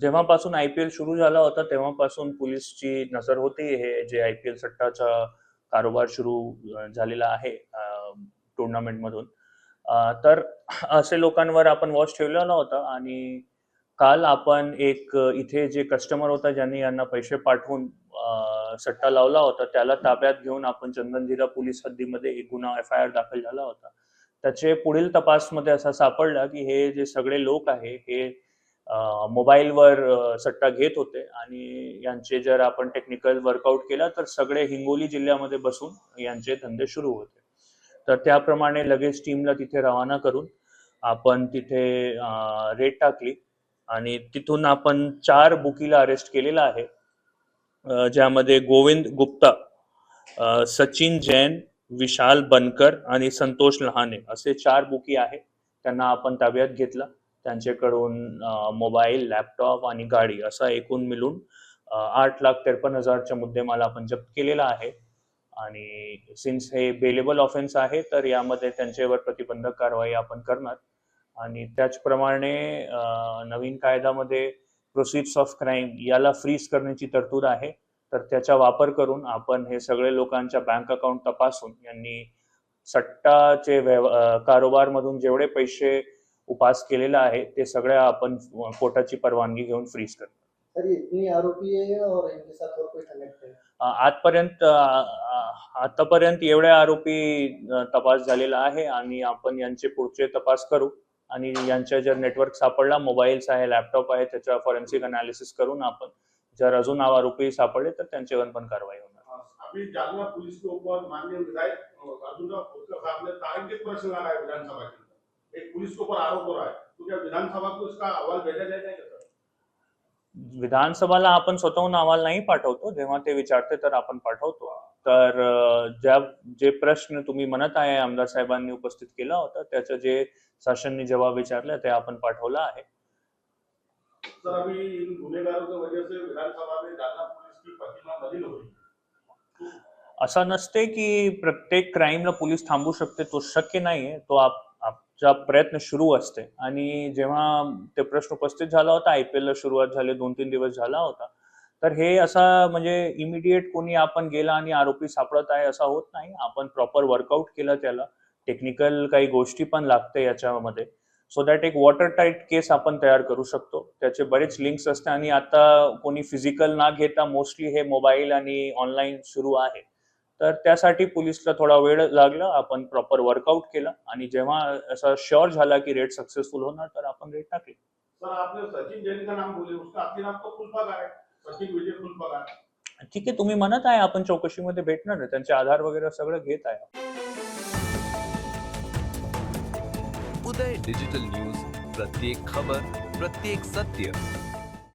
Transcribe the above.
जेव्हापासून I P L सुरू झाला होता तेव्हापासून पोलीसची नजर होती. हे जे आय पी एल सट्टाचा कारोबार सुरू झालेला आहे टुर्नामेंटमधून. तर असे लोकांवर आपण वॉच ठेवलेला होता आणि काल आपण एक इथे जे कस्टमर होता ज्यांनी यांना पैसे पाठवून सट्टा लावला होता त्याला ताब्यात घेऊन आपण चंदनझिरा पोलीस हद्दीमध्ये एक गुन्हा एफ आय आर दाखल झाला होता. त्याचे पुढील तपासमध्ये असा सापडला की हे जे सगळे लोक आहे हे मोबाईलवर सट्टा घेत होते. आणि यांचे जर आपण टेक्निकल वर्कआउट केला तर सगळे हिंगोली जिल्ह्यामध्ये बसून यांचे धंदे सुरू होते. तर त्याप्रमाणे लगेच टीमला तिथे रवाना करून आपण तिथे रेट टाकली. आणि तिथून आपण चार बुकीला अरेस्ट केलेला आहे. ज्यामध्ये गोविंद गुप्ता सचिन जैन विशाल बनकर आणि संतोष लहाने असे चार बुकी आहे. त्यांना आपण ताब्यात घेतला. त्यांच्याकडून मोबाईल लॅपटॉप आणि गाडी असा एकूण मिळून आठ लाख त्रेपन्न हजारच्या मुद्देमाला आपण जप्त केलेला आहे. आणि सिन्स हे बेलेबल ऑफेन्स आहे तर यामध्ये त्यांच्यावर प्रतिबंधक कारवाई आपण करणार. आणि त्याचप्रमाणे नवीन कायद्यामध्ये प्रोसिड्स ऑफ क्राईम याला फ्रीज करण्याची तरतूद आहे. तर त्याचा वापर करून आपण हे सगळे लोकांच्या बँक अकाउंट तपासून यांनी सट्टाचे व्यव कारोबारमधून जेवढे पैसे उपास केलेला आहे ते सगळ्या आपण कोर्टाची परवानगी घेऊन फ्रीज करतो. सर ये इतनी आरोपी है और इनके साथ और कोई कनेक्ट है अ, आजपर्यंत आतापर्यंत एवढे आरोपी तपास झालेला आहे आणि आपण यांचे पुढचे तपास करू आणि यांच्या जर नेटवर्क सापडला मोबाईल्स आहे लॅपटॉप आहे त्याच्या फॉरेन्सिक अनालिसिस करून आपण जर अजून आरोपी सापडले तर त्यांच्यावर पण कारवाई होणार. अभी जालना पुलिस के ऊपर माननीय विधायक अर्जुन राव खोतकर साहब ने तारांकित प्रश्न लगाया विधानसभा के अंदर एक पुलिस के ऊपर आरोप हो रहा है। तो क्या विधानसभा को इसका अहवाल भेजा जाएगा क्या सर? विधानसभाला आपण स्वतःहून अहवाल नाही पाठवतो. जेव्हा ते विचारते तर आपण पाठवतो. तर ज्या जे प्रश्न तुम्ही म्हणत आहे आमदार साहेबांनी उपस्थित केला होता त्याचं जे शासनने जवाब विचारला ते आपण पाठवला आहे. सर अभी इन गुनेगारों की वजह से विधानसभा में जालना पुलिस की प्रतिमा मलिन हो रही है असं नसते की प्रत्येक क्राईमला पोलीस थांबू शकते तो शक्य नाहीये. तो आप चा प्रयत्न सुरू असते. आणि जेव्हा ते प्रश्न उपस्थित झाला होता आय पी एलला सुरुवात झाली दोन तीन दिवस झाला होता तर हे असा म्हणजे इमिडिएट कोणी आपण गेला आणि आरोपी सापडत आहे असा होत नाही. आपण प्रॉपर वर्कआउट केलं त्याला. टेक्निकल काही गोष्टी पण लागते याच्यामध्ये. सो दॅट एक वॉटर टाईट केस आपण तयार करू शकतो. त्याचे बरेच लिंक्स असते आणि आता कोणी फिजिकल ना घेता मोस्टली हे मोबाईल आणि ऑनलाईन सुरू आहे. तर त्यासाठी पोलिसला थोडा वेळ लागला आपण प्रॉपर वर्कआउट केलं आणि जेव्हा असा शुअर झाला की रेट सक्सेसफुल होणार तर आपण रेट टाकले. सर आपने सचिन जैन का नाम बोले उसका आपके नाम तो फुल पगार है सचिन विजय फुल पगार ठीक आहे तुम्ही म्हणत आहे आपण चौकशीमध्ये भेटणार आहे. त्यांचे आधार वगैरे सगळं घेत आहे. उदय डिजिटल न्यूज प्रत्येक खबर प्रत्येक सत्य.